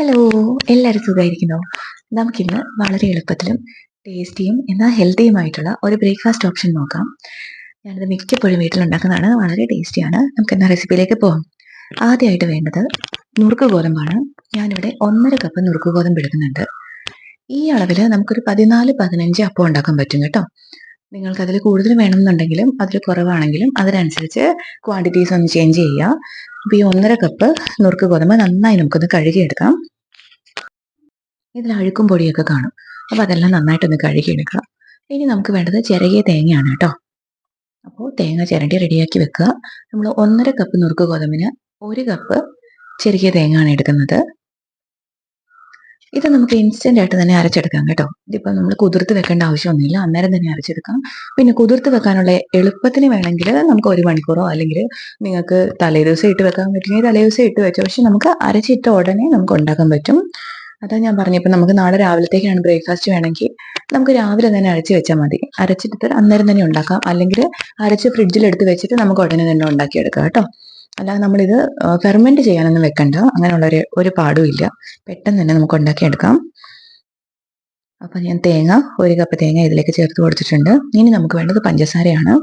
Hello എല്ലാവർക്കും സുഖമായിരിക്കുന്നോ? നമുക്കിന്ന് വളരെ എളുപ്പത്തിലും ടേസ്റ്റിയും എന്നാൽ ഹെൽത്തിയുമായിട്ടുള്ള ഒരു ബ്രേക്ക്ഫാസ്റ്റ് ഓപ്ഷൻ നോക്കാം. ഞാനത് മിക്കപ്പോഴും വീട്ടിലുണ്ടാക്കുന്നതാണ്. വളരെ ടേസ്റ്റിയാണ് നമുക്ക് എന്നാൽ റെസിപ്പിയിലേക്ക് പോകാം. ആദ്യമായിട്ട് വേണ്ടത് നുറുക്ക് ഗോതമ്പാണ്. ഞാനിവിടെ ഒന്നര കപ്പ് നുറുക്ക് ഗോതമ്പ് എടുക്കുന്നുണ്ട്. ഈ അളവിൽ നമുക്കൊരു പതിനാല് പതിനഞ്ച് അപ്പം ഉണ്ടാക്കാൻ പറ്റും കേട്ടോ. നിങ്ങൾക്ക് അതിൽ കൂടുതൽ വേണമെന്നുണ്ടെങ്കിലും അതിൽ കുറവാണെങ്കിലും അതിനനുസരിച്ച് ക്വാണ്ടിറ്റീസ് ഒന്ന് ചേഞ്ച് ചെയ്യുക. അപ്പോൾ ഈ ഒന്നര കപ്പ് നുറുക്ക് ഗോതമ്പ് നന്നായി നമുക്കൊന്ന് കഴുകിയെടുക്കാം. ഇതിൽ അഴുക്കും പൊടിയൊക്കെ കാണും. അപ്പോൾ അതെല്ലാം നന്നായിട്ടൊന്ന് കഴുകിയെടുക്കുക. ഇനി നമുക്ക് വേണ്ടത് ചിരകിയ തേങ്ങയാണ് കേട്ടോ. അപ്പോൾ തേങ്ങ ചിരണ്ടി റെഡിയാക്കി വെക്കുക. നമ്മൾ ഒന്നര കപ്പ് നുറുക്ക് ഗോതമ്പിന് ഒരു കപ്പ് ചെറിയ തേങ്ങയാണ് എടുക്കുന്നത്. ഇത് നമുക്ക് ഇൻസ്റ്റന്റ് ആയിട്ട് തന്നെ അരച്ചെടുക്കാം കേട്ടോ. ഇതിപ്പോൾ നമ്മൾ കുതിർത്ത് വെക്കേണ്ട ആവശ്യമൊന്നുമില്ല. അന്നേരം തന്നെ അരച്ചെടുക്കാം. പിന്നെ കുതിർത്ത് വെക്കാനുള്ള എളുപ്പത്തിന് വേണമെങ്കിൽ നമുക്ക് ഒരു മണിക്കൂറോ അല്ലെങ്കിൽ നിങ്ങൾക്ക് തലേദിവസം ഇട്ട് വെക്കാൻ പറ്റില്ലെങ്കിൽ തലേദിവസം ഇട്ട് വെച്ചോ പക്ഷെ നമുക്ക് അരച്ചിട്ട ഉടനെ നമുക്ക് ഉണ്ടാക്കാൻ പറ്റും. അതാ ഞാൻ പറഞ്ഞപ്പോൾ നമുക്ക് നാളെ രാവിലത്തേക്കാണ് ബ്രേക്ക്ഫാസ്റ്റ് വേണമെങ്കിൽ നമുക്ക് രാവിലെ തന്നെ അരച്ച് വെച്ചാൽ മതി. അരച്ചിട്ട് അന്നേരം തന്നെ ഉണ്ടാക്കാം. അല്ലെങ്കിൽ അരച്ച് ഫ്രിഡ്ജിൽ എടുത്ത് വെച്ചിട്ട് നമുക്ക് ഉടനെ തന്നെ ഉണ്ടാക്കിയെടുക്കാം കേട്ടോ. അല്ലാതെ നമ്മളിത് ഫെർമെന്റ് ചെയ്യാനൊന്നും വെക്കണ്ട. അങ്ങനെയുള്ള ഒരു ഒരു പാടും ഇല്ല. പെട്ടെന്ന് തന്നെ നമുക്ക് ഉണ്ടാക്കിയെടുക്കാം. അപ്പൊ ഞാൻ തേങ്ങ ഒരു കപ്പ് തേങ്ങ ഇതിലേക്ക് ചേർത്ത് കൊടുത്തിട്ടുണ്ട്. ഇനി നമുക്ക് വേണ്ടത് പഞ്ചസാരയാണ്.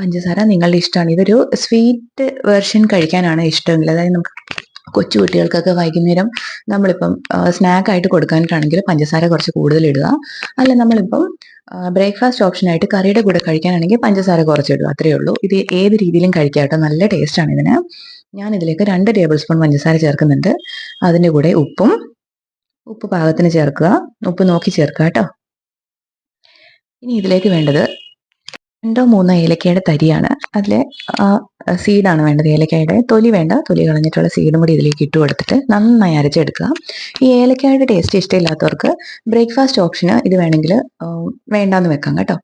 പഞ്ചസാര നിങ്ങളുടെ ഇഷ്ടമാണ്. ഇതൊരു സ്വീറ്റ് വേർഷൻ കഴിക്കാനാണ് ഇഷ്ടമെങ്കിൽ അതായത് നമുക്ക് കൊച്ചു കുട്ടികൾക്കൊക്കെ വൈകുന്നേരം നമ്മളിപ്പം സ്നാക്കായിട്ട് കൊടുക്കാനായിട്ടാണെങ്കിൽ പഞ്ചസാര കുറച്ച് കൂടുതൽ ഇടുക. അല്ല നമ്മളിപ്പം ബ്രേക്ക്ഫാസ്റ്റ് ഓപ്ഷനായിട്ട് കറിയുടെ കൂടെ കഴിക്കാനാണെങ്കിൽ പഞ്ചസാര കുറച്ചിടുക. അത്രയേ ഉള്ളൂ. ഇത് ഏത് രീതിയിലും കഴിക്കാം കേട്ടോ. നല്ല ടേസ്റ്റാണ് ഇതിന്. ഞാൻ ഇതിലേക്ക് രണ്ട് ടേബിൾ സ്പൂൺ പഞ്ചസാര ചേർക്കുന്നുണ്ട്. അതിന്റെ കൂടെ ഉപ്പും ഉപ്പ് പാകത്തിന് ചേർക്കുക. ഉപ്പ് നോക്കി ചേർക്കുക കേട്ടോ. ഇനി ഇതിലേക്ക് വേണ്ടത് രണ്ടോ മൂന്നോ ഏലക്കയുടെ തരിയാണ്. അതിലെ സീഡാണ് വേണ്ടത് ഏലക്കായുടെ. തൊലി വേണ്ട. തൊലി കളഞ്ഞിട്ടുള്ള സീഡും കൂടി ഇതിലേക്ക് ഇട്ട് കൊടുത്തിട്ട് നന്നായി അരച്ചെടുക്കുക. ഈ ഏലക്കായുടെ ടേസ്റ്റ് ഇഷ്ടമില്ലാത്തവർക്ക് ബ്രേക്ക്ഫാസ്റ്റ് ഓപ്ഷന് ഇത് വേണമെങ്കിൽ വേണ്ടാന്ന് വെക്കാം കേട്ടോ.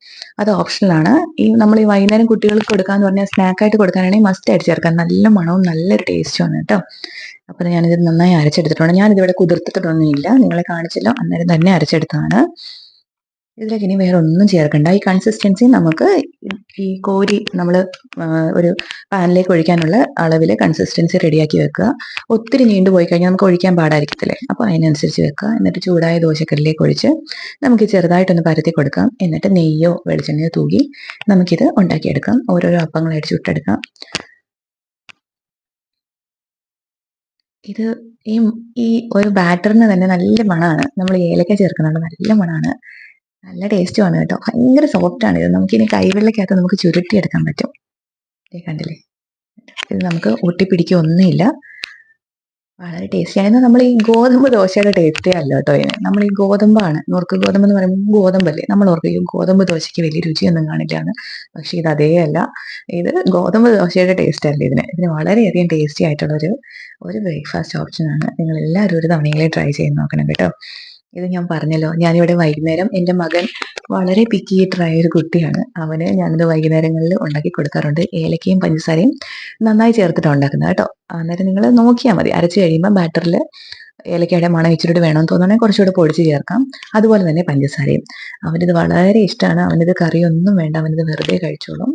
അത് ഓപ്ഷനിലാണ് ഈ നമ്മൾ ഈ വൈകുന്നേരം കുട്ടികൾക്ക് കൊടുക്കാന്ന് പറഞ്ഞാൽ സ്നാക്കായിട്ട് കൊടുക്കാനാണെങ്കിൽ മസ്റ്റ് ആയിട്ട് നല്ല മണവും നല്ലൊരു ടേസ്റ്റുമാണ് കേട്ടോ. അപ്പോൾ ഞാനിത് നന്നായി അരച്ചെടുത്തിട്ടുണ്ട്. ഞാനിതിവിടെ കുതിർത്തിട്ടൊന്നുമില്ല. നിങ്ങളെ കാണിച്ചല്ലോ. അന്നേരം തന്നെ അരച്ചെടുത്തതാണ്. ഇതിലേക്ക് ഇനി വേറെ ഒന്നും ചേർക്കണ്ട. ഈ കൺസിസ്റ്റൻസി നമുക്ക് ഈ കോരി നമ്മൾ ഒരു പാനിലേക്ക് ഒഴിക്കാനുള്ള അളവിൽ കൺസിസ്റ്റൻസി റെഡിയാക്കി വെക്കുക. ഒത്തിരി നീണ്ടു പോയി കഴിഞ്ഞാൽ നമുക്ക് ഒഴിക്കാൻ പാടായിരിക്കത്തില്ലേ? അപ്പോൾ അതിനനുസരിച്ച് വെക്കുക. എന്നിട്ട് ചൂടായ ദോശക്കല്ലിലേക്ക് ഒഴിച്ച് നമുക്ക് ചെറുതായിട്ടൊന്ന് പരത്തി കൊടുക്കാം. എന്നിട്ട് നെയ്യോ വെളിച്ചെണ്ണയോ തൂകി നമുക്കിത് ഉണ്ടാക്കിയെടുക്കാം. ഓരോരോ അപ്പങ്ങളായിട്ട് ചുട്ടെടുക്കാം. ഇത് ഈ ഈ ഒരു ബാറ്ററിന് തന്നെ നല്ല മണമാണ്. നമ്മൾ ഏലക്ക ചേർക്കുന്നുണ്ട് നല്ല മണമാണ്. നല്ല ടേസ്റ്റുമാണ് കേട്ടോ. ഭയങ്കര സോഫ്റ്റ് ആണ്. ഇത് നമുക്ക് ഇനി കൈവെള്ളക്കകത്ത് നമുക്ക് ചുരുട്ടിയെടുക്കാൻ പറ്റും. കണ്ടില്ലേ? ഇത് നമുക്ക് ഒട്ടിപ്പിടിക്കൊന്നുമില്ല വളരെ ടേസ്റ്റിയാണ് നമ്മൾ ഈ ഗോതമ്പ് ദോശയുടെ ടേസ്റ്റേ അല്ല കേട്ടോ ഇതിന്. നമ്മൾ ഈ ഗോതമ്പാണ്. നോർക്ക് ഗോതമ്പ് എന്ന് പറയുമ്പോൾ ഗോതമ്പല്ലേ? നമ്മൾ ഓർക്കും ഗോതമ്പ് ദോശയ്ക്ക് വലിയ രുചിയൊന്നും കാണില്ല പക്ഷെ പക്ഷേ ഇത് അതേ അല്ല. ഇത് ഗോതമ്പ് ദോശയുടെ ടേസ്റ്റ് അല്ല ഇതിന്. ഇതിന് വളരെയധികം ടേസ്റ്റി ആയിട്ടുള്ള ഒരു ഒരു ബ്രേക്ക്ഫാസ്റ്റ് ഓപ്ഷനാണ് നിങ്ങൾ എല്ലാവരും ഒരു തവണയെങ്കിലും ട്രൈ ചെയ്ത് നോക്കണം കേട്ടോ. ഇത് ഞാൻ പറഞ്ഞല്ലോ. ഞാനിവിടെ വൈകുന്നേരം എന്റെ മകൻ വളരെ പിക്കി ഈറ്ററായ ഒരു കുട്ടിയാണ്. അവന് ഞാനിത് വൈകുന്നേരങ്ങളിൽ ഉണ്ടാക്കി കൊടുക്കാറുണ്ട്. ഏലക്കയും പഞ്ചസാരയും നന്നായി ചേർത്തിട്ടാണ് ഉണ്ടാക്കുന്നത് കേട്ടോ. അന്നേരം നിങ്ങൾ നോക്കിയാൽ മതി. അരച്ച് കഴിയുമ്പോൾ ബാറ്ററിൽ ഏലക്കയുടെ മണം ഇച്ചിരി വേണമെന്ന് തോന്നുകയാണെങ്കിൽ കുറച്ചുകൂടെ പൊടിച്ച് ചേർക്കാം. അതുപോലെ തന്നെ പഞ്ചസാരയും. അവനിത് വളരെ ഇഷ്ടമാണ്. അവനിത് കറിയൊന്നും വേണ്ട. അവനിത് വെറുതെ കഴിച്ചോളും.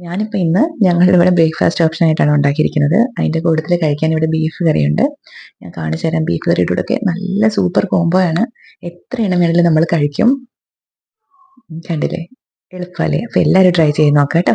ഞാനിപ്പോൾ ഇന്ന് ഞങ്ങളുടെ ഇവിടെ ബ്രേക്ക്ഫാസ്റ്റ് ഓപ്ഷൻ ആയിട്ടാണ് ഉണ്ടാക്കിയിരിക്കുന്നത്. അതിന്റെ കൂട്ടത്തിൽ കഴിക്കാൻ ഇവിടെ ബീഫ് കറിയുണ്ട്. ഞാൻ കാണിച്ചു തരാം. ബീഫ് കറിയുടെ കൂടെ നല്ല സൂപ്പർ കോംബോ ആണ്. എത്ര എണ്ണം വേണമെങ്കിലും നമ്മൾ കഴിക്കും. കണ്ടില്ലേ? എളുപ്പമല്ലേ അപ്പോൾ എല്ലാവരും ട്രൈ ചെയ്ത് നോക്കാം കേട്ടോ.